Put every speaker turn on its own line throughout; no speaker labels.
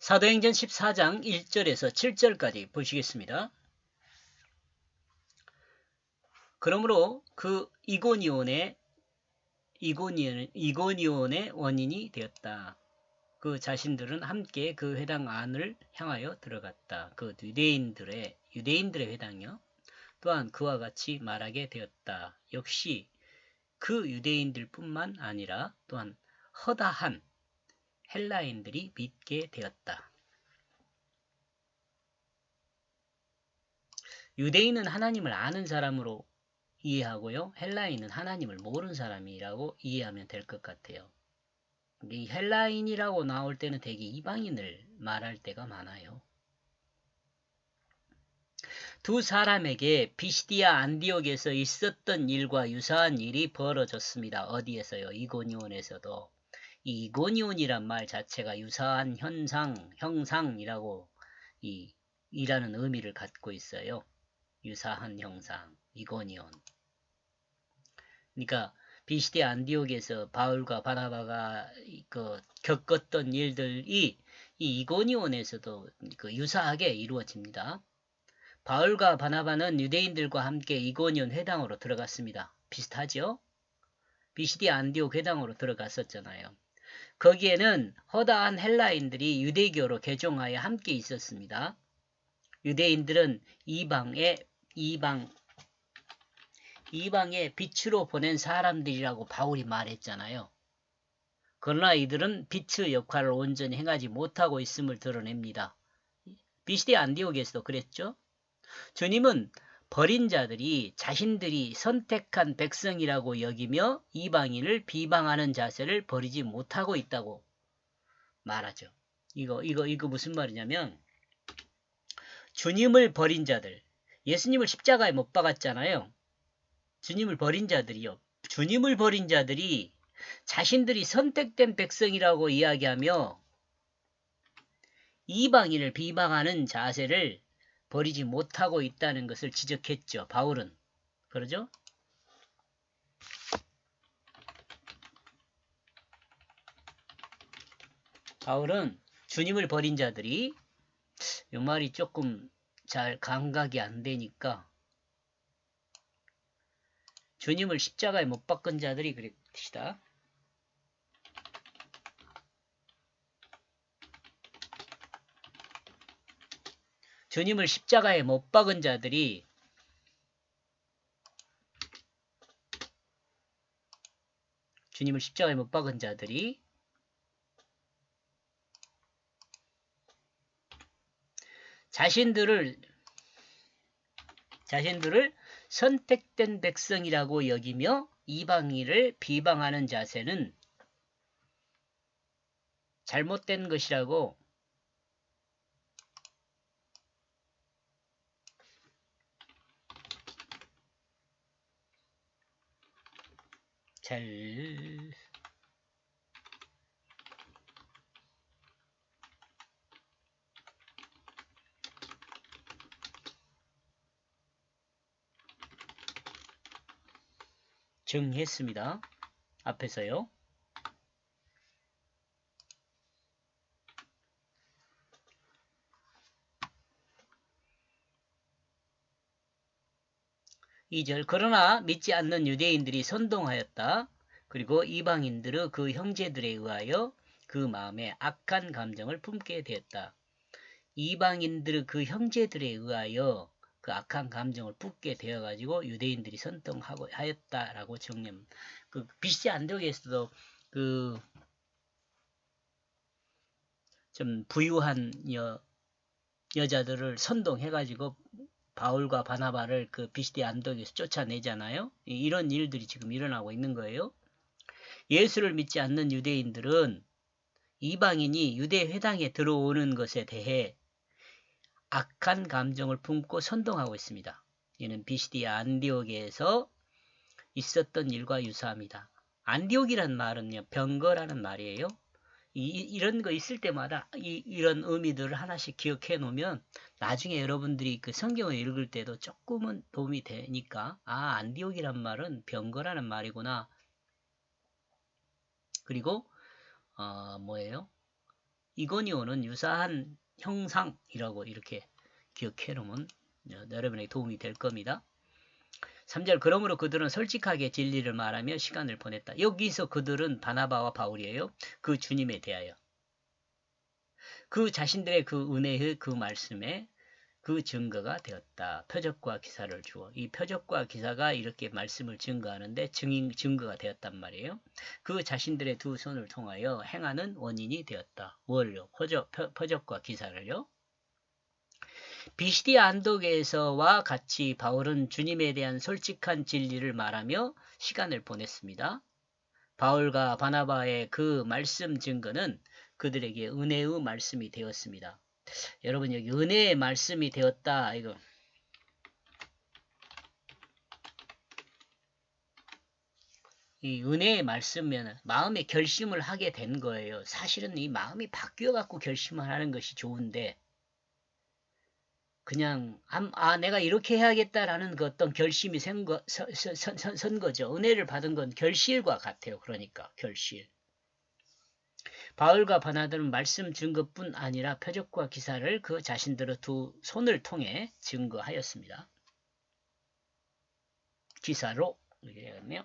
사도행전 14장 1절에서 7절까지 보시겠습니다. 그러므로 그 이고니온의 이고니온, 이고니온의 원인이 되었다. 그 자신들은 함께 그 회당 안을 향하여 들어갔다. 그 유대인들의 유대인들의 회당이요. 또한 그와 같이 말하게 되었다. 역시 그 유대인들뿐만 아니라 또한 허다한 헬라인들이 믿게 되었다. 유대인은 하나님을 아는 사람으로 이해하고요. 헬라인은 하나님을 모르는 사람이라고 이해하면 될 것 같아요. 이 헬라인이라고 나올 때는 대개 이방인을 말할 때가 많아요. 두 사람에게 비시디아 안디옥에서 있었던 일과 유사한 일이 벌어졌습니다. 어디에서요? 이고니온에서도. 이 이고니온이란 말 자체가 유사한 현상, 형상이라고 이, 이라는 의미를 갖고 있어요. 유사한 형상, 이고니온. 그러니까 비시디 안디옥에서 바울과 바나바가 그 겪었던 일들이 이 이고니온에서도 그 유사하게 이루어집니다. 바울과 바나바는 유대인들과 함께 이고니온 회당으로 들어갔습니다. 비슷하죠? 비시디 안디옥 회당으로 들어갔었잖아요. 거기에는 허다한 헬라인들이 유대교로 개종하여 함께 있었습니다. 유대인들은 이방의 이방 이방의 빛으로 보낸 사람들이라고 바울이 말했잖아요. 그러나 이들은 빛의 역할을 온전히 행하지 못하고 있음을 드러냅니다. 비시디 안디옥에서도 그랬죠. 주님은 버린 자들이 자신들이 선택한 백성이라고 여기며 이방인을 비방하는 자세를 버리지 못하고 있다고 말하죠. 이거 이거 이거 무슨 말이냐면 주님을 버린 자들 예수님을 십자가에 못 박았잖아요. 주님을 버린 자들이요. 주님을 버린 자들이 자신들이 선택된 백성이라고 이야기하며 이방인을 비방하는 자세를 버리지 못하고 있다는 것을 지적했죠. 바울은. 그러죠? 바울은 주님을 버린 자들이 이 말이 조금 잘 감각이 안 되니까 주님을 십자가에 못 박은 자들이 그랬시다. 주님을 십자가에 못 박은 자들이 주님을 십자가에 못 박은 자들이 자신들을 자신들을 선택된 백성이라고 여기며 이방인을 비방하는 자세는 잘못된 것이라고 잘 정했습니다. 앞에서요. 이절 그러나 믿지 않는 유대인들이 선동하였다. 그리고 이방인들의 그 형제들에 의하여 그 마음에 악한 감정을 품게 되었다. 이방인들의 그 형제들에 의하여 그 악한 감정을 품게 되어가지고 유대인들이 선동하고 하였다라고 정념. 그 비시 안독에서도 그 좀 부유한 여 여자들을 선동해가지고 바울과 바나바를 그 비시디 안독에서 쫓아내잖아요. 이런 일들이 지금 일어나고 있는 거예요. 예수를 믿지 않는 유대인들은 이방인이 유대 회당에 들어오는 것에 대해 악한 감정을 품고 선동하고 있습니다. 이는 비시디 안디옥에서 있었던 일과 유사합니다. 안디옥이란 말은요, 병거라는 말이에요. 이, 런거 있을 때마다 이, 이런 의미들을 하나씩 기억해 놓으면 나중에 여러분들이 그 성경을 읽을 때도 조금은 도움이 되니까 아 안디옥이란 말은 병거라는 말이구나. 그리고 어, 뭐예요? 이고니오는 유사한 형상이라고 이렇게 기억해 놓으면 여러분에게 도움이 될 겁니다. 3절 그러므로 그들은 솔직하게 진리를 말하며 시간을 보냈다. 여기서 그들은 바나바와 바울이에요. 그 주님에 대하여. 그 자신들의 그 은혜의 그 말씀에 그 증거가 되었다. 표적과 기사를 주어. 이 표적과 기사가 이렇게 말씀을 증거하는데 증인, 증거가 되었단 말이에요. 그 자신들의 두 손을 통하여 행하는 원인이 되었다. 뭘요? 표적, 표적과 기사를요. 비시디 안독에서와 같이 바울은 주님에 대한 솔직한 진리를 말하며 시간을 보냈습니다. 바울과 바나바의 그 말씀 증거는 그들에게 은혜의 말씀이 되었습니다. 여러분 여기 은혜의 말씀이 되었다 이거 이 은혜의 말씀면 마음의 결심을 하게 된 거예요. 사실은 이 마음이 바뀌어 갖고 결심을 하는 것이 좋은데 그냥 아 내가 이렇게 해야겠다라는 그 어떤 결심이 선, 거, 선, 선, 선 거죠. 은혜를 받은 건 결실과 같아요. 그러니까 결실. 바울과 바나들은 말씀 증거뿐 아니라 표적과 기사를 그 자신들의 두 손을 통해 증거하였습니다. 기사로 이렇게 되네요.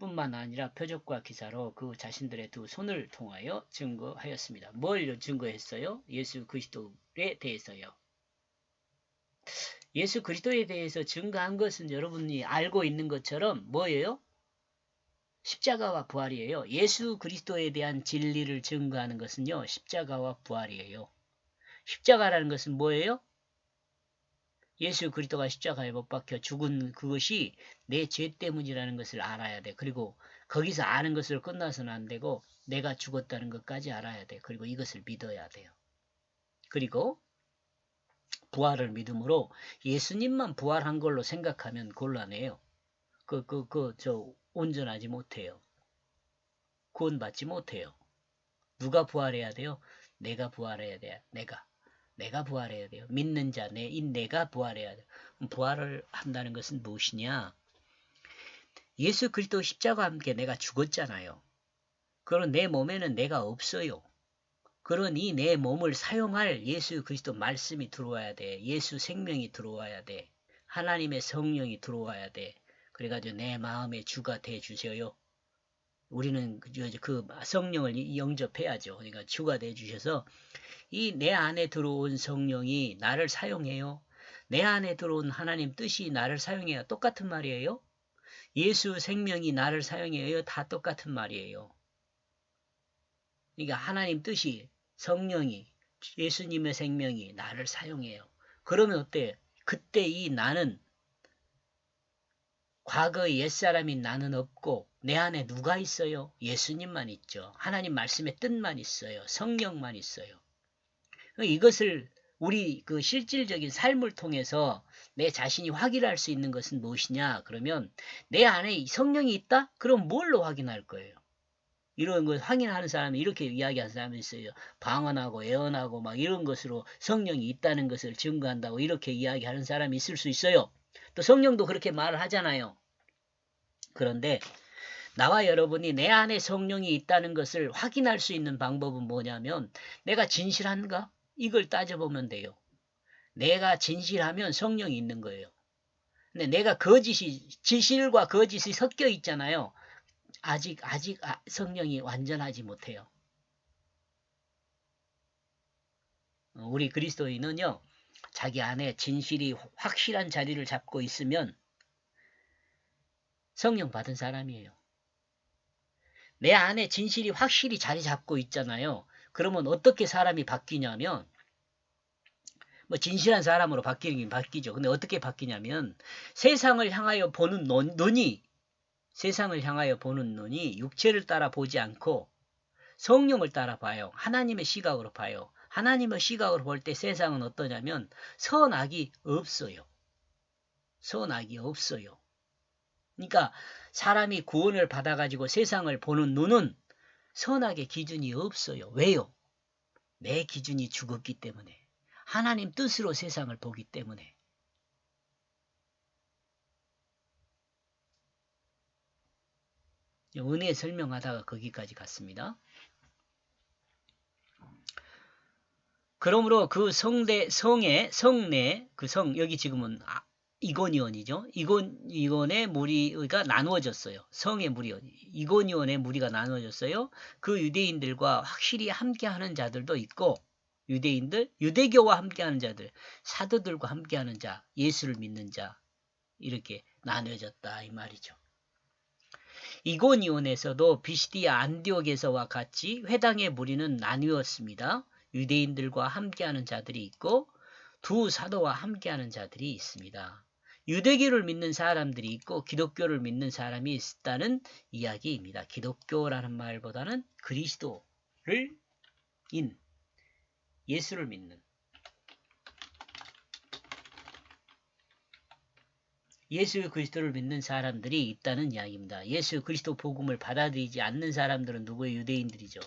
뿐만 아니라 표적과 기사로 그 자신들의 두 손을 통하여 증거하였습니다. 뭘 증거했어요? 예수 그리스도에 대해서요. 예수 그리스도에 대해서 증거한 것은 여러분이 알고 있는 것처럼 뭐예요? 십자가와 부활이에요. 예수 그리스도에 대한 진리를 증거하는 것은요. 십자가와 부활이에요. 십자가라는 것은 뭐예요? 예수 그리스도가 십자가에 못 박혀 죽은 그것이 내 죄 때문이라는 것을 알아야 돼. 그리고 거기서 아는 것을 끝나서는 안 되고 내가 죽었다는 것까지 알아야 돼. 그리고 이것을 믿어야 돼요. 그리고 부활을 믿음으로 예수님만 부활한 걸로 생각하면 곤란해요. 그, 그, 그, 저, 온전하지 못해요. 구원받지 못해요. 누가 부활해야 돼요? 내가 부활해야 돼. 내가. 내가 부활해야 돼요. 믿는 자, 내, 인 내가 부활해야 돼요. 부활을 한다는 것은 무엇이냐? 예수 그리스도 십자가와 함께 내가 죽었잖아요. 그런 내 몸에는 내가 없어요. 그러니 내 몸을 사용할 예수 그리스도 말씀이 들어와야 돼. 예수 생명이 들어와야 돼. 하나님의 성령이 들어와야 돼. 그래가지고 내 마음의 주가 돼 주셔요. 우리는 그, 그 성령을 영접해야죠. 그러니까 주가 돼 주셔서 이 내 안에 들어온 성령이 나를 사용해요. 내 안에 들어온 하나님 뜻이 나를 사용해요. 똑같은 말이에요. 예수 생명이 나를 사용해요. 다 똑같은 말이에요. 그러니까 하나님 뜻이 성령이 예수님의 생명이 나를 사용해요. 그러면 어때? 그때 이 나는 과거의 옛사람인 나는 없고 내 안에 누가 있어요? 예수님만 있죠. 하나님 말씀의 뜻만 있어요. 성령만 있어요. 이것을 우리 그 실질적인 삶을 통해서 내 자신이 확인할 수 있는 것은 무엇이냐? 그러면 내 안에 성령이 있다? 그럼 뭘로 확인할 거예요? 이런 걸 확인하는 사람이 이렇게 이야기하는 사람이 있어요. 방언하고 예언하고 막 이런 것으로 성령이 있다는 것을 증거한다고 이렇게 이야기하는 사람이 있을 수 있어요. 또 성령도 그렇게 말을 하잖아요. 그런데 나와 여러분이 내 안에 성령이 있다는 것을 확인할 수 있는 방법은 뭐냐면 내가 진실한가? 이걸 따져보면 돼요. 내가 진실하면 성령이 있는 거예요. 근데 내가 거짓이 진실과 거짓이 섞여 있잖아요. 아직 아직 아, 성령이 완전하지 못해요. 우리 그리스도인은요. 자기 안에 진실이 확실한 자리를 잡고 있으면 성령 받은 사람이에요. 내 안에 진실이 확실히 자리 잡고 있잖아요. 그러면 어떻게 사람이 바뀌냐면 뭐 진실한 사람으로 바뀌긴 바뀌죠. 근데 어떻게 바뀌냐면 세상을 향하여 보는 눈, 눈이 세상을 향하여 보는 눈이 육체를 따라 보지 않고 성령을 따라 봐요. 하나님의 시각으로 봐요. 하나님의 시각으로 볼 때 세상은 어떠냐면 선악이 없어요. 선악이 없어요. 그러니까 사람이 구원을 받아가지고 세상을 보는 눈은 선악의 기준이 없어요. 왜요? 내 기준이 죽었기 때문에. 하나님 뜻으로 세상을 보기 때문에. 은혜 설명하다가 거기까지 갔습니다. 그러므로 그 성대 성의 성내 그 성 여기 지금은 아, 이고니온이죠. 이고니온의 무리가 나누어졌어요. 성의 무리 이고니온의 무리가 나누어졌어요. 그 유대인들과 확실히 함께하는 자들도 있고 유대인들 유대교와 함께하는 자들 사도들과 함께하는 자 예수를 믿는 자 이렇게 나뉘어졌다 이 말이죠. 이고니온에서도 비시디아 안디옥에서와 같이 회당의 무리는 나뉘었습니다. 유대인들과 함께하는 자들이 있고 두 사도와 함께하는 자들이 있습니다. 유대교를 믿는 사람들이 있고 기독교를 믿는 사람이 있다는 이야기입니다. 기독교라는 말보다는 그리스도를 인 예수를 믿는 예수 그리스도를 믿는 사람들이 있다는 이야기입니다. 예수 그리스도 복음을 받아들이지 않는 사람들은 누구의 유대인들이죠.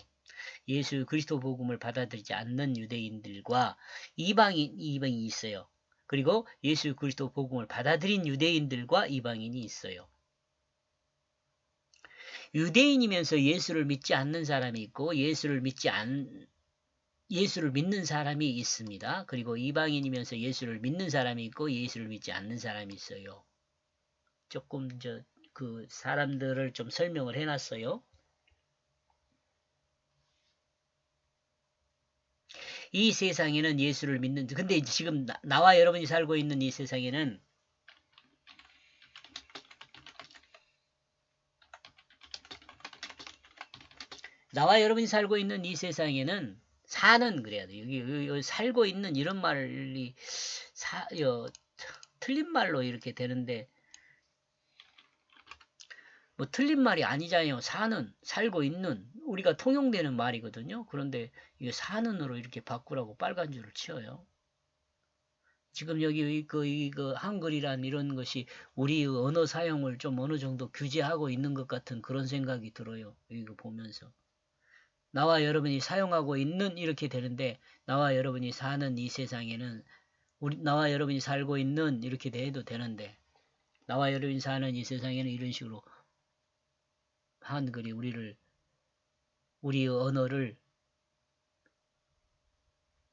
예수 그리스도 복음을 받아들이지 않는 유대인들과 이방인 이방인이 있어요. 그리고 예수 그리스도 복음을 받아들인 유대인들과 이방인이 있어요. 유대인이면서 예수를 믿지 않는 사람이 있고 예수를 믿지 않 예수를 믿는 사람이 있습니다. 그리고 이방인이면서 예수를 믿는 사람이 있고 예수를 믿지 않는 사람이 있어요. 조금 저 그 사람들을 좀 설명을 해놨어요. 이 세상에는 예수를 믿는 근데 지금 나, 나와 여러분이 살고 있는 이 세상에는 나와 여러분이 살고 있는 이 세상에는 사는 그래야 돼. 여기, 여기, 여기 살고 있는 이런 말이 사, 여, 틀린 말로 이렇게 되는데 뭐 틀린 말이 아니잖아요. 사는, 살고 있는, 우리가 통용되는 말이거든요. 그런데 이게 사는으로 이렇게 바꾸라고 빨간 줄을 치어요. 지금 여기 그, 그 한글이란 이런 것이 우리 언어 사용을 좀 어느 정도 규제하고 있는 것 같은 그런 생각이 들어요. 이거 보면서. 나와 여러분이 사용하고 있는 이렇게 되는데 나와 여러분이 사는 이 세상에는 우리 나와 여러분이 살고 있는 이렇게 돼도 되는데 나와 여러분이 사는 이 세상에는 이런 식으로 한글이 우리를 우리의 언어를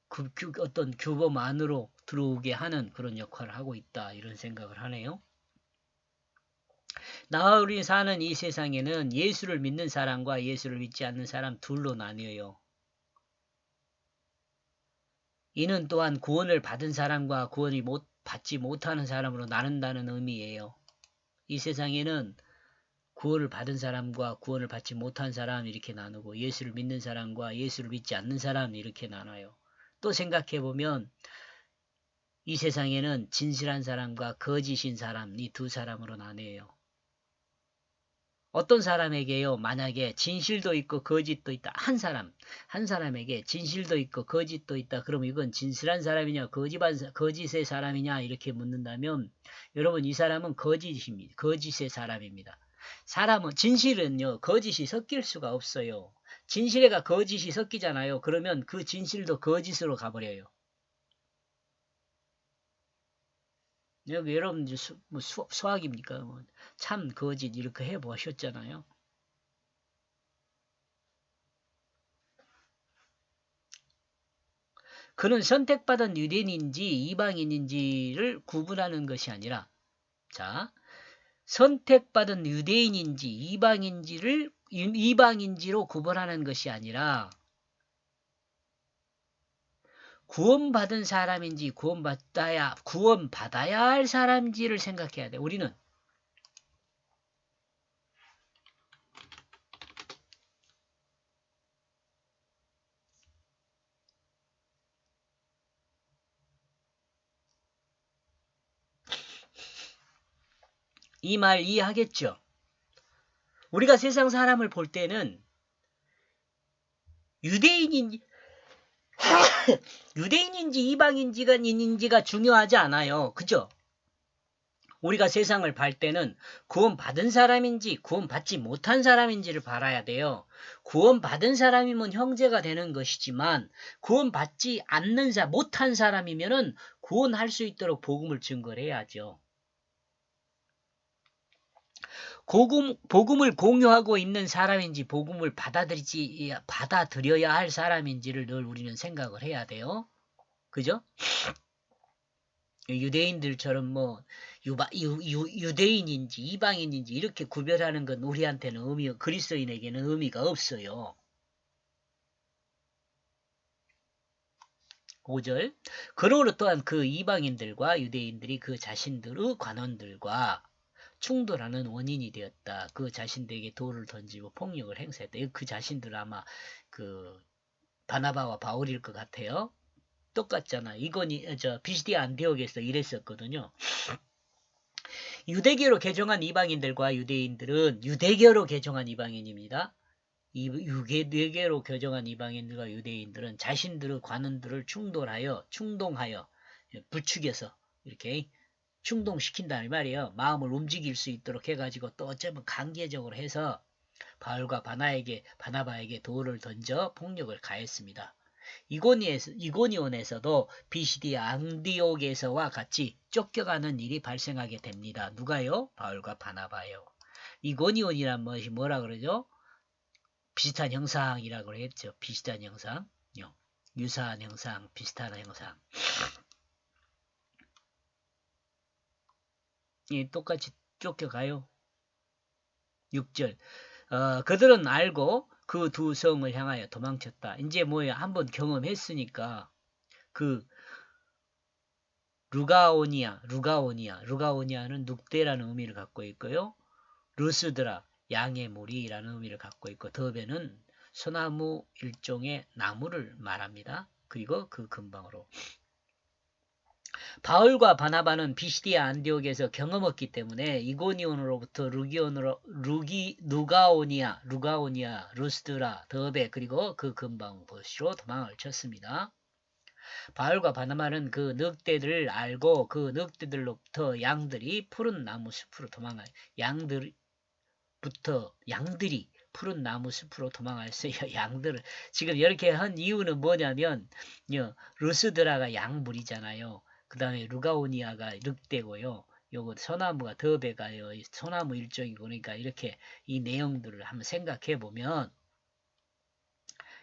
그, 그 어떤 규범 안으로 들어오게 하는 그런 역할을 하고 있다 이런 생각을 하네요. 나와 우리 사는 이 세상에는 예수를 믿는 사람과 예수를 믿지 않는 사람 둘로 나뉘어요. 이는 또한 구원을 받은 사람과 구원을 못 받지 못하는 사람으로 나눈다는 의미예요. 이 세상에는 구원을 받은 사람과 구원을 받지 못한 사람 이렇게 나누고 예수를 믿는 사람과 예수를 믿지 않는 사람 이렇게 나눠요. 또 생각해 보면 이 세상에는 진실한 사람과 거짓인 사람 이 두 사람으로 나뉘어요. 어떤 사람에게요? 만약에 진실도 있고 거짓도 있다. 한 사람 한 사람에게 진실도 있고 거짓도 있다. 그럼 이건 진실한 사람이냐 거짓한 거짓의 사람이냐 이렇게 묻는다면 여러분 이 사람은 거짓입니다. 거짓의 사람입니다 사람은 진실은요 거짓이 섞일 수가 없어요. 진실에가 거짓이 섞이잖아요. 그러면 그 진실도 거짓으로 가버려요. 여기 여러분 수, 뭐 수, 수학입니까? 뭐 참 거짓 이렇게 해보셨잖아요. 그는 선택받은 유대인인지 이방인인지를 구분하는 것이 아니라 자 선택받은 유대인인지 이방인지를 이방인지로 구분하는 것이 아니라 구원받은 사람인지 구원받아야 구원받아야 할 사람인지를 생각해야 돼. 우리는 이 말 이해하겠죠? 우리가 세상 사람을 볼 때는 유대인인지 유대인인지 이방인지가 인지가 중요하지 않아요. 그죠? 우리가 세상을 볼 때는 구원받은 사람인지 구원받지 못한 사람인지를 봐야 돼요. 구원받은 사람이면 형제가 되는 것이지만 구원받지 않는 자 못한 사람이면은 구원할 수 있도록 복음을 증거를 해야죠. 복음, 복음을 공유하고 있는 사람인지 복음을 받아들이지 받아들여야 할 사람인지를 늘 우리는 생각을 해야 돼요. 그죠? 유대인들처럼 뭐 유바, 유, 유, 유대인인지 이방인인지 이렇게 구별하는 건 우리한테는 의미 그리스도인에게는 의미가 없어요. 5절 그러므로 또한 그 이방인들과 유대인들이 그 자신들의 관원들과 충돌하는 원인이 되었다. 그 자신들에게 돌을 던지고 폭력을 행사했다. 그 자신들 아마 그 바나바와 바울일 것 같아요. 똑같잖아. 이건이 저 비시디 안디옥에서 이랬었거든요. 유대교로 개종한 이방인들과 유대인들은 유대교로 개종한 이방인입니다. 이 유대교로 개종한 이방인들과 유대인들은 자신들의 관원들을 충돌하여 충동하여 부추겨서 이렇게 충동시킨다는 말이에요. 마음을 움직일 수 있도록 해가지고 또 어쩌면 강제적으로 해서 바울과 바나에게 바나바에게 돌을 던져 폭력을 가했습니다. 이고니에서, 이고니온에서도 BCD 앙디옥에서와 같이 쫓겨가는 일이 발생하게 됩니다. 누가요? 바울과 바나바요. 이고니온이란 것이 뭐라 그러죠? 비슷한 형상이라고 했죠. 비슷한 형상, 유사한 형상, 비슷한 형상. 예, 똑같이 쫓겨가요. 6절. 어, 그들은 알고 그 두 성을 향하여 도망쳤다. 이제 뭐야 한번 경험했으니까 그 루가오니아, 루가오니아, 루가오니아는 늑대라는 의미를 갖고 있고요. 루스드라, 양의 무리라는 의미를 갖고 있고 더베는 소나무 일종의 나무를 말합니다. 그리고 그 근방으로 바울과 바나바는 비시디아 안디옥에서 경험했기 때문에 이고니온으로부터 루기온으로 루기 누가오니아, 루가오니아, 루스드라, 더베 그리고 그 근방 도시로 도망을 쳤습니다. 바울과 바나바는 그 늑대들을 알고 그 늑대들로부터 양들이 푸른 나무 숲으로 도망할 양들부터 양들이 푸른 나무 숲으로 도망했어요. 양들을 지금 이렇게 한 이유는 뭐냐면 루스드라가 양물이잖아요. 그 다음에 루가오니아가 늑대고요. 요거 소나무가 더베가요. 소나무 일종이고 그러니까 이렇게 이 내용들을 한번 생각해 보면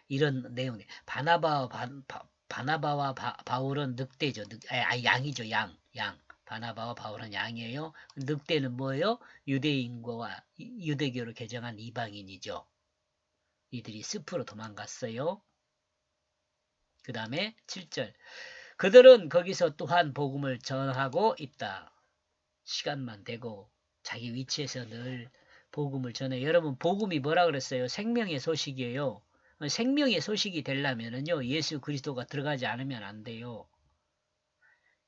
이런 내용 바나바와 바, 바 나바와 바, 울은 늑대죠. 늑, 아, 양이죠. 양. 양. 바나바와 바울은 양이에요. 늑대는 뭐예요? 유대인과 유대교를 개정한 이방인이죠. 이들이 숲으로 도망갔어요. 그 다음에 7절 그들은 거기서 또한 복음을 전하고 있다. 시간만 되고 자기 위치에서 늘 복음을 전해. 여러분 복음이 뭐라 그랬어요? 생명의 소식이에요. 생명의 소식이 되려면은요 예수 그리스도가 들어가지 않으면 안 돼요.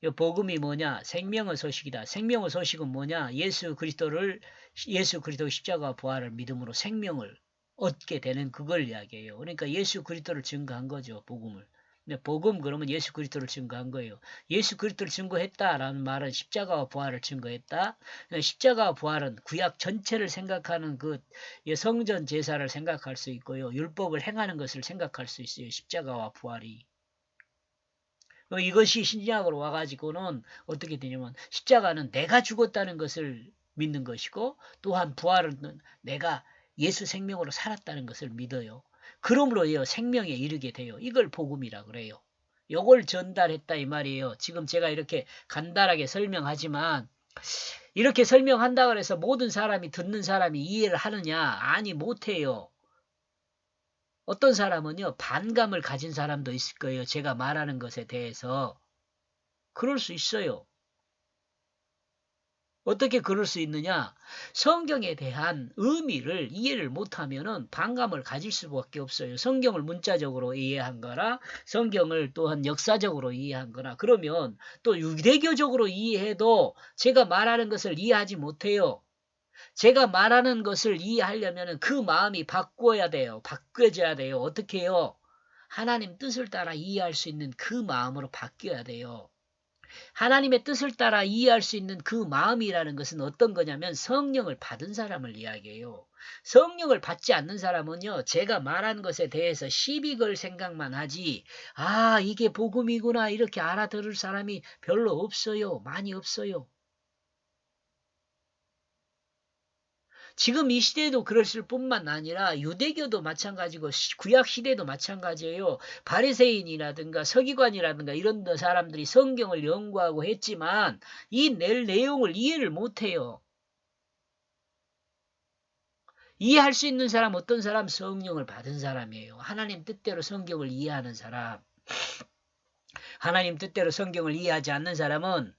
이 복음이 뭐냐? 생명의 소식이다. 생명의 소식은 뭐냐? 예수 그리스도를 예수 그리스도 십자가 부활을 믿음으로 생명을 얻게 되는 그걸 이야기해요. 그러니까 예수 그리스도를 증거한 거죠. 복음을. 근데 복음 그러면 예수 그리스도를 증거한 거예요. 예수 그리스도를 증거했다라는 말은 십자가와 부활을 증거했다. 십자가와 부활은 구약 전체를 생각하는 그 성전 제사를 생각할 수 있고요. 율법을 행하는 것을 생각할 수 있어요. 십자가와 부활이. 이것이 신약으로 와가지고는 어떻게 되냐면 십자가는 내가 죽었다는 것을 믿는 것이고 또한 부활은 내가 예수 생명으로 살았다는 것을 믿어요. 그러므로 요 생명에 이르게 돼요. 이걸 복음이라 그래요. 요걸 전달했다 이 말이에요. 지금 제가 이렇게 간단하게 설명하지만 이렇게 설명한다 그래서 모든 사람이 듣는 사람이 이해를 하느냐? 아니 못해요. 어떤 사람은요 반감을 가진 사람도 있을 거예요. 제가 말하는 것에 대해서 그럴 수 있어요. 어떻게 그럴 수 있느냐? 성경에 대한 의미를 이해를 못하면은 반감을 가질 수밖에 없어요. 성경을 문자적으로 이해한 거나 성경을 또한 역사적으로 이해한 거나 그러면 또 유대교적으로 이해해도 제가 말하는 것을 이해하지 못해요. 제가 말하는 것을 이해하려면 그 마음이 바꿔야 돼요. 바뀌어져야 돼요. 어떻게 해요? 하나님 뜻을 따라 이해할 수 있는 그 마음으로 바뀌어야 돼요. 하나님의 뜻을 따라 이해할 수 있는 그 마음이라는 것은 어떤 거냐면 성령을 받은 사람을 이야기해요. 성령을 받지 않는 사람은요, 제가 말하는 것에 대해서 시비 걸 생각만 하지, 아, 이게 복음이구나, 이렇게 알아들을 사람이 별로 없어요. 많이 없어요. 지금 이 시대도 그랬을 뿐만 아니라 유대교도 마찬가지고 시- 구약 시대도 마찬가지예요. 바리새인이라든가 서기관이라든가 이런 사람들이 성경을 연구하고 했지만 이 낼 내용을 이해를 못해요. 이해할 수 있는 사람 어떤 사람 성령을 받은 사람이에요. 하나님 뜻대로 성경을 이해하는 사람. 하나님 뜻대로 성경을 이해하지 않는 사람은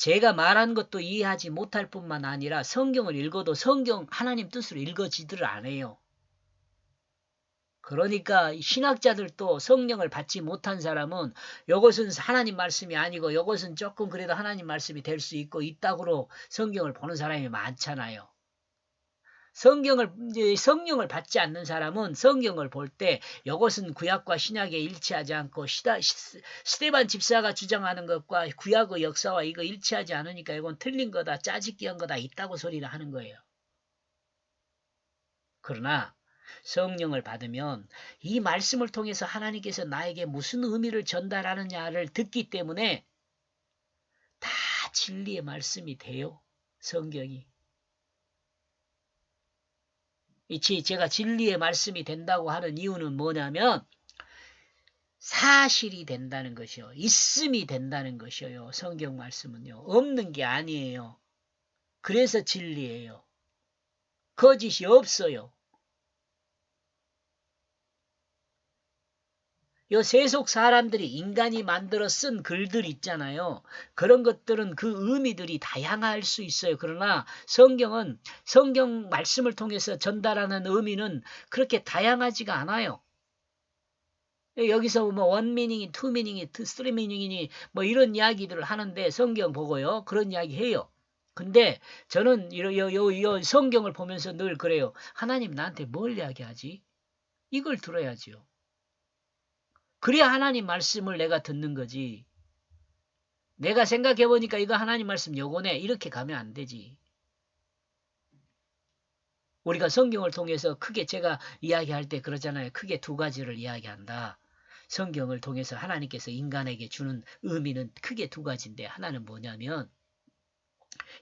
제가 말한 것도 이해하지 못할 뿐만 아니라 성경을 읽어도 성경 하나님 뜻으로 읽어지지를 않아요. 그러니까 신학자들도 성령을 받지 못한 사람은 이것은 하나님 말씀이 아니고 이것은 조금 그래도 하나님 말씀이 될 수 있고 있다고 성경을 보는 사람이 많잖아요. 성경을 이제 성령을 받지 않는 사람은 성경을 볼 때 이것은 구약과 신약에 일치하지 않고 시다, 시, 스테반 집사가 주장하는 것과 구약의 역사와 이거 일치하지 않으니까 이건 틀린 거다 짜집기한 거다 있다고 소리를 하는 거예요. 그러나 성령을 받으면 이 말씀을 통해서 하나님께서 나에게 무슨 의미를 전달하느냐를 듣기 때문에 다 진리의 말씀이 돼요. 성경이. 이 제가 진리의 말씀이 된다고 하는 이유는 뭐냐면 사실이 된다는 것이요. 있음이 된다는 것이요. 성경 말씀은요. 없는 게 아니에요. 그래서 진리예요. 거짓이 없어요. 요 세속 사람들이 인간이 만들어 쓴 글들 있잖아요. 그런 것들은 그 의미들이 다양할 수 있어요. 그러나 성경은 성경 말씀을 통해서 전달하는 의미는 그렇게 다양하지가 않아요. 여기서 뭐 원미닝이, 투미닝이, 쓰리미닝이니 뭐 이런 이야기들을 하는데 성경 보고요. 그런 이야기 해요. 근데 저는 요, 요, 요, 요 성경을 보면서 늘 그래요. 하나님 나한테 뭘 이야기하지? 이걸 들어야지요. 그래야 하나님 말씀을 내가 듣는 거지. 내가 생각해 보니까 이거 하나님 말씀 요거네. 이렇게 가면 안 되지. 우리가 성경을 통해서 크게 제가 이야기할 때 그러잖아요. 크게 두 가지를 이야기한다. 성경을 통해서 하나님께서 인간에게 주는 의미는 크게 두 가지인데 하나는 뭐냐면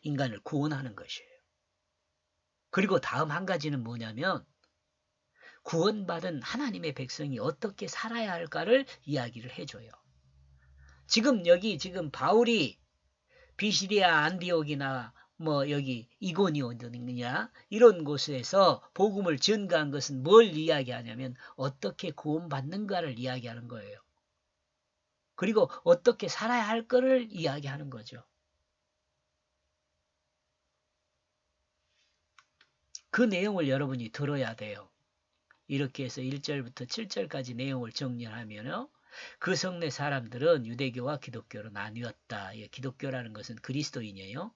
인간을 구원하는 것이에요. 그리고 다음 한 가지는 뭐냐면 구원받은 하나님의 백성이 어떻게 살아야 할까를 이야기를 해줘요. 지금 여기 지금 바울이 비시리아 안디옥이나 뭐 여기 이고니오느냐 이런 곳에서 복음을 전가한 것은 뭘 이야기하냐면 어떻게 구원받는가를 이야기하는 거예요. 그리고 어떻게 살아야 할 거를 이야기하는 거죠. 그 내용을 여러분이 들어야 돼요. 이렇게 해서 1절부터 7절까지 내용을 정리하면요. 그 성내 사람들은 유대교와 기독교로 나뉘었다. 예, 기독교라는 것은 그리스도인이에요.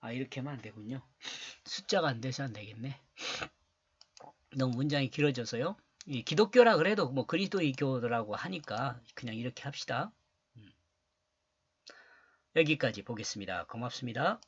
아 이렇게 하면 안 되군요. 숫자가 안 돼서 안 되겠네. 너무 문장이 길어져서요. 이 기독교라 그래도 뭐 그리스도의교라고 하니까 그냥 이렇게 합시다. 음. 여기까지 보겠습니다. 고맙습니다.